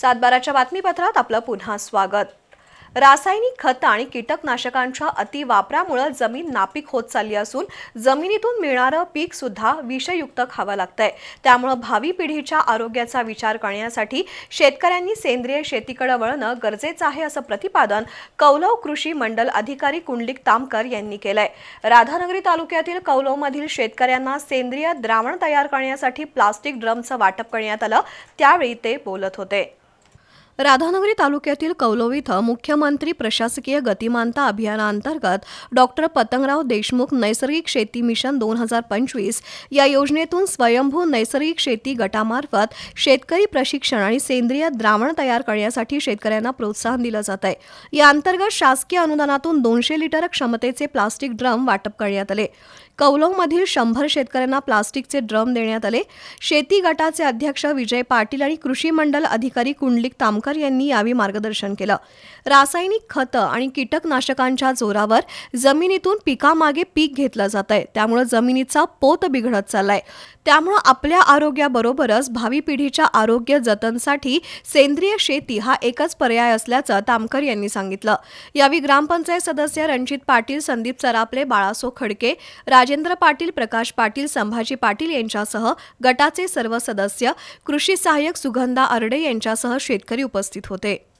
सातबाराच्या बातमीपत्रात आपलं पुन्हा स्वागत. रासायनिक खतं आणि कीटकनाशकांच्या अतिवापरामुळे जमीन नापीक होत चालली असून जमिनीतून मिळणारं पीक सुद्धा विषयुक्त खावं लागतंय. त्यामुळं भावी पिढीच्या आरोग्याचा विचार करण्यासाठी शेतकऱ्यांनी सेंद्रिय शेतीकडे वळणं गरजेचं आहे असं प्रतिपादन कौलव कृषी मंडल अधिकारी कुंडलिक तामकर यांनी केलंय. राधानगरी तालुक्यातील कौलवमधील शेतकऱ्यांना सेंद्रिय द्रावण तयार करण्यासाठी प्लास्टिक ड्रमचं वाटप करण्यात आलं. त्यावेळी ते बोलत होते. राधानगरी तालुक्यातील कौलव इथं मुख्यमंत्री प्रशासकीय गतिमानता अभियानाअंतर्गत डॉक्टर पतंगराव देशमुख नैसर्गिक शेती मिशन दोन हजार पंचवीस या योजनेतून स्वयंभू नैसर्गिक शेती गटामार्फत शेतकरी प्रशिक्षण आणि सेंद्रिय द्रावण तयार करण्यासाठी शेतकऱ्यांना प्रोत्साहन दिलं जात आहे. या अंतर्गत शासकीय अनुदानातून दोनशे लिटर क्षमतेचे प्लास्टिक ड्रम वाटप करण्यात आले. कौलवमधील शंभर शेतकऱ्यांना प्लास्टिकचे ड्रम देण्यात आले. शेती गटाचे अध्यक्ष विजय पाटील आणि कृषी मंडल अधिकारी कुंडलिक तामकर यांनी यावेळी मार्गदर्शन केलं. रासायनिक खतं आणि कीटकनाशकांच्या जोरावर जमिनीतून पिकामागे पीक घेतलं जात आहे त्यामुळे जमिनीचा पोत बिघडत चाललाय. त्यामुळं आपल्या आरोग्याबरोबरच भावी पिढीच्या आरोग्य जतनसाठी सेंद्रिय शेती हा एकच पर्याय असल्याचं तामकर यांनी सांगितलं. यावेळी ग्रामपंचायत सदस्य रणजित पाटील संदीप सरापले बाळासो खडके राजेंद्र पाटील प्रकाश पाटील संभाजी पाटील यांच्यासह गटाचे सर्व सदस्य कृषी सहाय्यक सुगंधा अर्डे यांच्यासह शेतकरी उपस्थित होते.